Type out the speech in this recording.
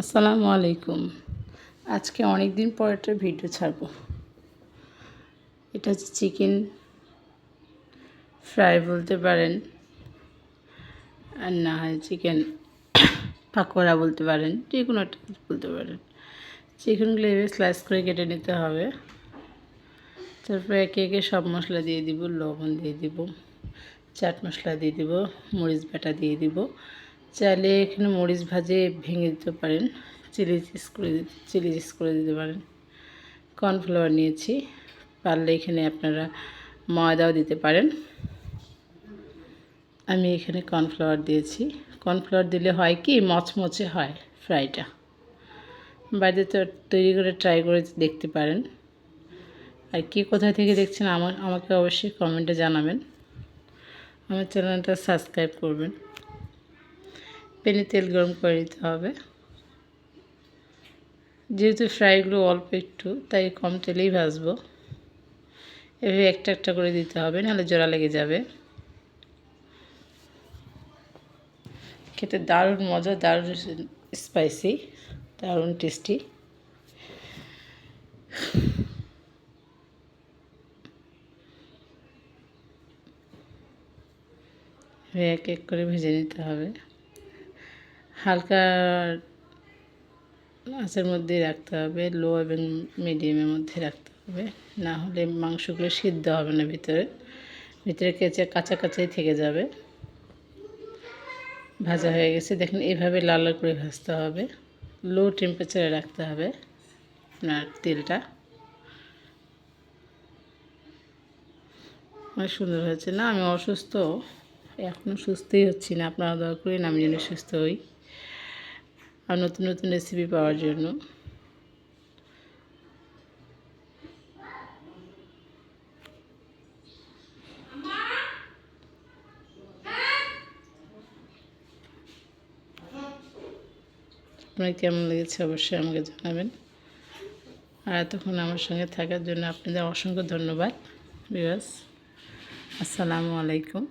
আসসালামু আলাইকুম। আজকে অনেক দিন পর একটা ভিডিও ছাড়বো। এটা হচ্ছে চিকেন ফ্রাই বলতে পারেন, আর না হয় চিকেন পাকোড়া বলতে পারেন, যে কোনো একটা বলতে পারেন। চিকেনগুলো এভাবে স্লাইস করে কেটে নিতে হবে। তারপরে একে একে সব মশলা দিয়ে দিব, লবণ দিয়ে দিব, চাট মশলা দিয়ে দিব, মরিচ বাটা দিয়ে দিব চাইলে এখানে মরিচ ভাজে ভেঙে দিতে পারেন, চিলি চিজ করে চিলি চিজ করে দিতে পারেন। কর্নফ্লাওয়ার নিয়েছি, পারলে এখানে আপনারা ময়দাও দিতে পারেন। আমি এখানে কর্নফ্লাওয়ার দিয়েছি। কর্নফ্লাওয়ার দিলে হয় কি, মচমচে হয় ফ্রাইটা। বাড়িতে তো তৈরি করে ট্রাই করে দেখতে পারেন। আর কি কোথায় থেকে দেখছেন আমার, আমাকে অবশ্যই কমেন্টে জানাবেন। আমার চ্যানেলটা সাবস্ক্রাইব করবেন। প্যানে তেল গরম করে নিতে হবে। যেহেতু ফ্রাইগুলো অল্প একটু, তাই কম তেলেই ভাজবো। এভাবে একটা একটা করে দিতে হবে, নাহলে জোড়া লেগে যাবে। খেতে দারুণ মজা, দারুণ স্পাইসি, দারুণ টেস্টি। এক এক করে ভেজে নিতে হবে। হালকা আঁচের মধ্যে রাখতে হবে, লো এবং মিডিয়ামের মধ্যে রাখতে হবে। না হলে মাংসগুলো সিদ্ধ হবে না ভিতরে। ভিতরে কেঁচে কাঁচা কাঁচাই থেকে যাবে। ভাজা হয়ে গেছে। দেখেন এইভাবে লাল লাল করে ভাজতে হবে। লো টেম্পারেচারে রাখতে হবে আপনার তেলটা। অনেক সুন্দর হয়েছে না? আমি অসুস্থ। এখনও সুস্থই হচ্ছি না। আপনারা দয়া করে আমি যেন সুস্থ হই। আর নতুন নতুন রেসিপি পাওয়ার জন্য। আপনার কেমন লেগেছে অবশ্যই আমাকে জানাবেন। আর এতক্ষণ আমার সঙ্গে থাকার জন্য আপনাদের অসংখ্য ধন্যবাদ বিবাস আসসালামু আলাইকুম।